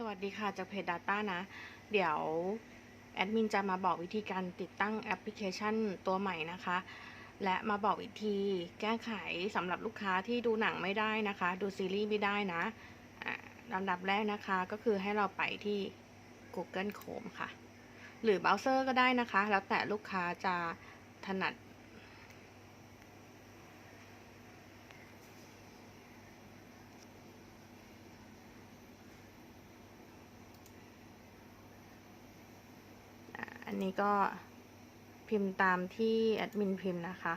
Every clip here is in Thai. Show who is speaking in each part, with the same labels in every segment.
Speaker 1: สวัสดีค่ะจากเพจ Data นะ เดี๋ยวแอดมินจะมาบอกวิธีการติดตั้งแอปพลิเคชันตัวใหม่นะคะ และมาบอกวิธีแก้ไขสำหรับลูกค้าที่ดูหนังไม่ได้นะคะ ดูซีรีส์ไม่ได้นะอะลำดับแรกนะคะก็คือให้เราไปที่ Google Chrome ค่ะ หรือเบราว์เซอร์ก็ได้นะคะ แล้วแต่ลูกค้าจะถนัด นนี้ก็พิมพ์ตามที่แอดมินพิมพ์นะคะ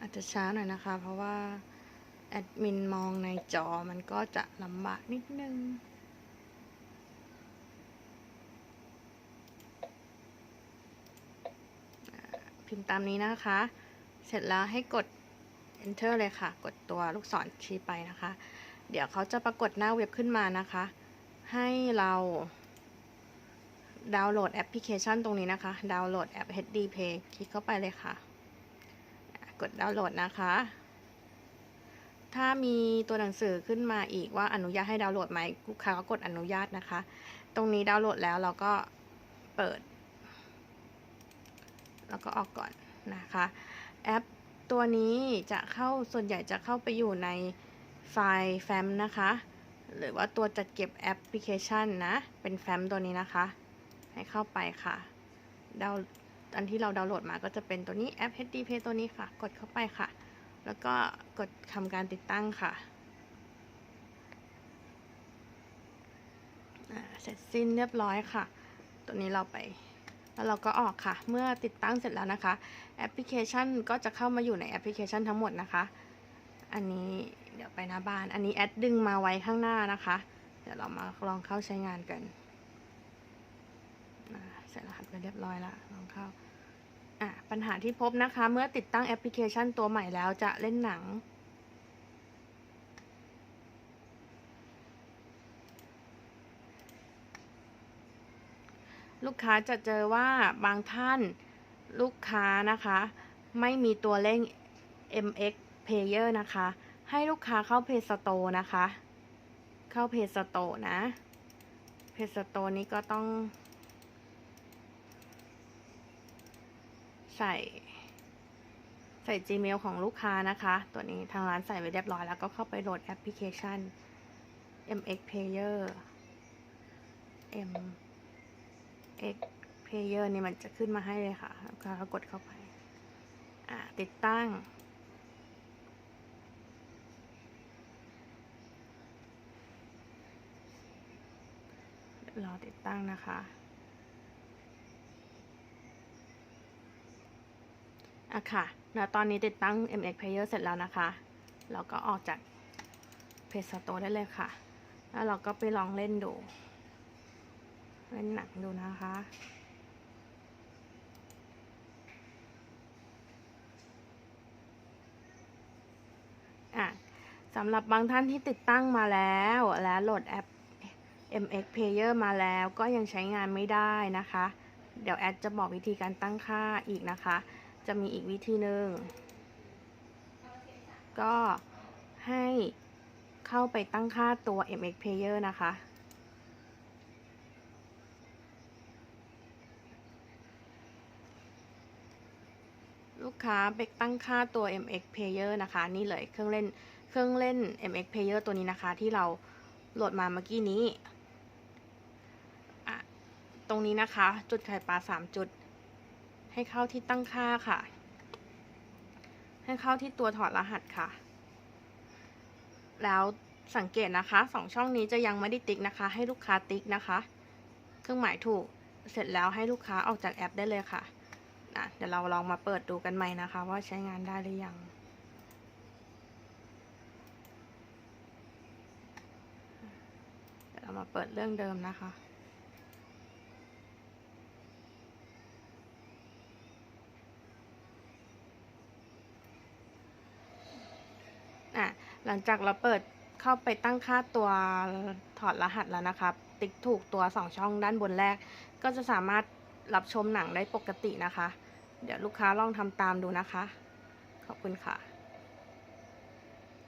Speaker 1: อาจจะช้าหน่อยนะคะ เพราะว่า แอดมินมองในจอมันก็จะลำบากนิดนึง พิมพ์ตามนี้นะคะ เสร็จแล้วให้กด enter เลยค่ะ กดตัวลูกศรชี้ไปนะคะ เดี๋ยวเขาจะปรากฏหน้าเว็บขึ้นมานะคะ ให้เราดาวน์โหลดแอปพลิเคชันตรงนี้นะคะ ดาวน์โหลดแอป HD Play คลิกเข้าไปเลยค่ะ กดดาวน์โหลดนะคะ ถ้ามีตัวหนังสือขึ้นมาอีกว่าอนุญาตให้ดาวน์โหลดไหมลูกค้าก็กดอนุญาตนะคะ ตรงนี้ดาวน์โหลดแล้วเราก็เปิด แล้วก็ออกก่อนนะคะแอปตัวนี้จะเข้าส่วนใหญ่จะเข้าไปอยู่ในไฟล์แฟ้มนะคะ หรือว่าตัวจัดเก็บแอปพลิเคชันนะ เป็นแฟ้มตัวนี้นะคะ ให้เข้าไปค่ะดาวอันที่เราดาวน์โหลดมาก็จะเป็นตัวนี้แอป HD Play ตัวนี้ค่ะ กดเข้าไปค่ะ แล้วก็กดทำการติดตั้งค่ะ เสร็จสิ้นเรียบร้อยค่ะ ตัวนี้เราไปแล้วเราก็ออกค่ะ เมื่อติดตั้งเสร็จแล้วนะคะ แอปพลิเคชันก็จะเข้ามาอยู่ในแอปพลิเคชันทั้งหมดนะคะ อันนี้เดี๋ยวไปหน้าบ้าน อันนี้แอดดึงมาไว้ข้างหน้านะคะ เดี๋ยวเรามาลองเข้าใช้งานกัน เสร็จรหัสไปเรียบร้อยล้วลองเข้า อะปัญหาที่พบนะคะ เมื่อติดตั้งแอปพลิเคชันตัวใหม่แล้วจะเล่นหนัง ลูกค้าจะเจอว่าบางท่านลูกค้านะคะ ไม่มีตัวเล่น MX Player นะคะ ให้ลูกค้าเข้า Play Store นะคะ เข้า Play Store นะ Play Store นี้ก็ต้อง ใส่ใส่ Gmail ของลูกค้านะคะ ตัวนี้ทางร้านใส่ไว้เรียบร้อยแล้วก็เข้าไปโหลดแอปพลิเคชัน MX Player MX Player นี่มันจะขึ้นมาให้เลยค่ะแล้วก็กดเข้าไป อ่าติดตั้ง รอติดตั้งนะคะ อะค่ะแล้วตอนนี้ติดตั้ง MX Player เสร็จแล้วนะคะ เราก็ออกจาก Play Store ได้เลยค่ะ แล้วเราก็ไปลองเล่นดู เล่นหนังดูนะคะ อะสำหรับบางท่านที่ติดตั้งมาแล้วและโหลดแอป MX Player มาแล้วก็ยังใช้งานไม่ได้นะคะ เดี๋ยวแอดจะบอกวิธีการตั้งค่าอีกนะคะ จะมีอีกวิธีหนึ่งก็ให้เข้าไปตั้งค่าตัว MX Player นะคะ ลูกค้าไปตั้งค่าตัว MX Player นะคะ นี่เลยเครื่องเล่นเครื่องเล่น MX Player ตัวนี้นะคะที่เราโหลดมาเมื่อกี้นี้ ตรงนี้นะคะ จุดไข่ปลาสามจุด ให้เข้าที่ตั้งค่าค่ะ ให้เข้าที่ตัวถอดรหัสค่ะ แล้วสังเกตนะคะสองช่องนี้จะยังไม่ได้ติ๊กนะคะ ให้ลูกค้าติ๊กนะคะ เครื่องหมายถูกเสร็จแล้วให้ลูกค้าออกจากแอปได้เลยค่ะนะเดี๋ยวเราลองมาเปิดดูกันใหม่นะคะ ว่าใช้งานได้หรือยังเดี๋ยวเรามาเปิดเรื่องเดิมนะคะ อะหลังจากเราเปิดเข้าไปตั้งค่าตัวถอดรหัสแล้วนะครับ ติ๊กถูกตัวสองช่องด้านบนแรก ก็จะสามารถรับชมหนังได้ปกตินะคะ เดี๋ยวลูกค้าลองทำตามดูนะคะ ขอบคุณค่ะ